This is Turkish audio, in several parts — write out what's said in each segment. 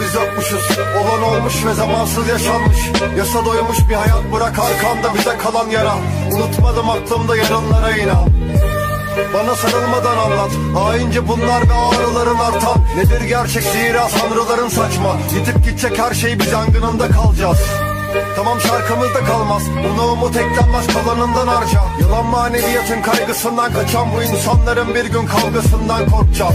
Biz yokmuşuz. Olan olmuş ve zamansız yaşanmış. Yasa doymuş bir hayat bırak arkamda bize kalan yara. Unutmadım aklımda yarınlara inan. Bana sarılmadan anlat. Haince bunlar ve ağrıların artan. Nedir gerçek zira sanrıların saçma. Gidip gidecek her şey biz yangınında kalacağız. Tamam şarkımızda kalmaz. Bunu umut eklenmez kalanından harca. Yalan maneviyatın kaygısından kaçan Bu insanların bir gün kavgasından korkacağım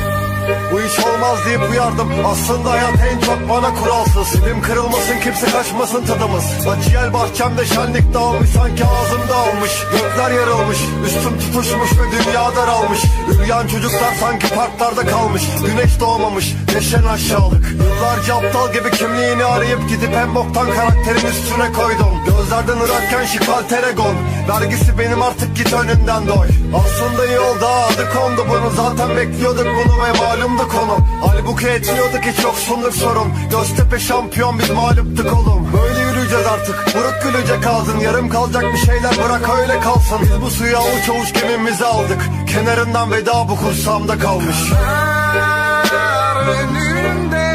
bu iş olmaz deyip uyardım. Aslında hayat en çok bana kuralsız. Dilim kırılmasın kimse kaçmasın tadımız. Acıyel bahçemde şenlik dağılmış Sanki ağzımda almış Gökler yarılmış Üstüm tutuşmuş ve dünya daralmış. Üryan çocuklar sanki parklarda kalmış. Güneş doğmamış Neşen aşağılık. Yıllarca aptal gibi kimliğini arayıp Gidip en boktan karakterin üstüne koydum. Gözlerden ırakken şikal teregon Vergisi benim artık git önünden doy. Aslında yolda adı kondu bunu. Zaten bekliyorduk bunu ve malumdu konu. Halbuki etmiyorduk hiç yoksunluk sorun Göztepe şampiyon biz mağluptuk oğlum. Böyle yürüyeceğiz artık. Buruk gülecek ağzın Yarım kalacak bir şeyler bırak öyle kalsın. Biz bu suya avuç avuç gemimizi aldık. Kenarından veda bu kursamda kalmış. Beni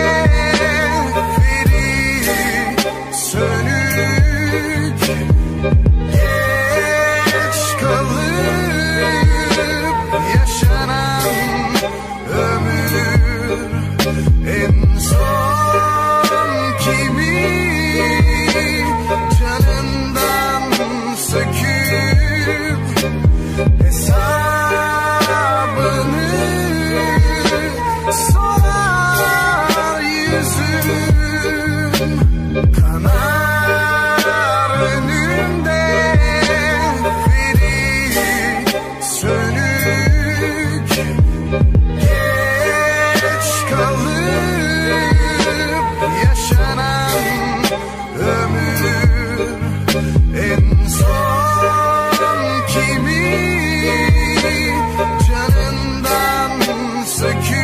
secure.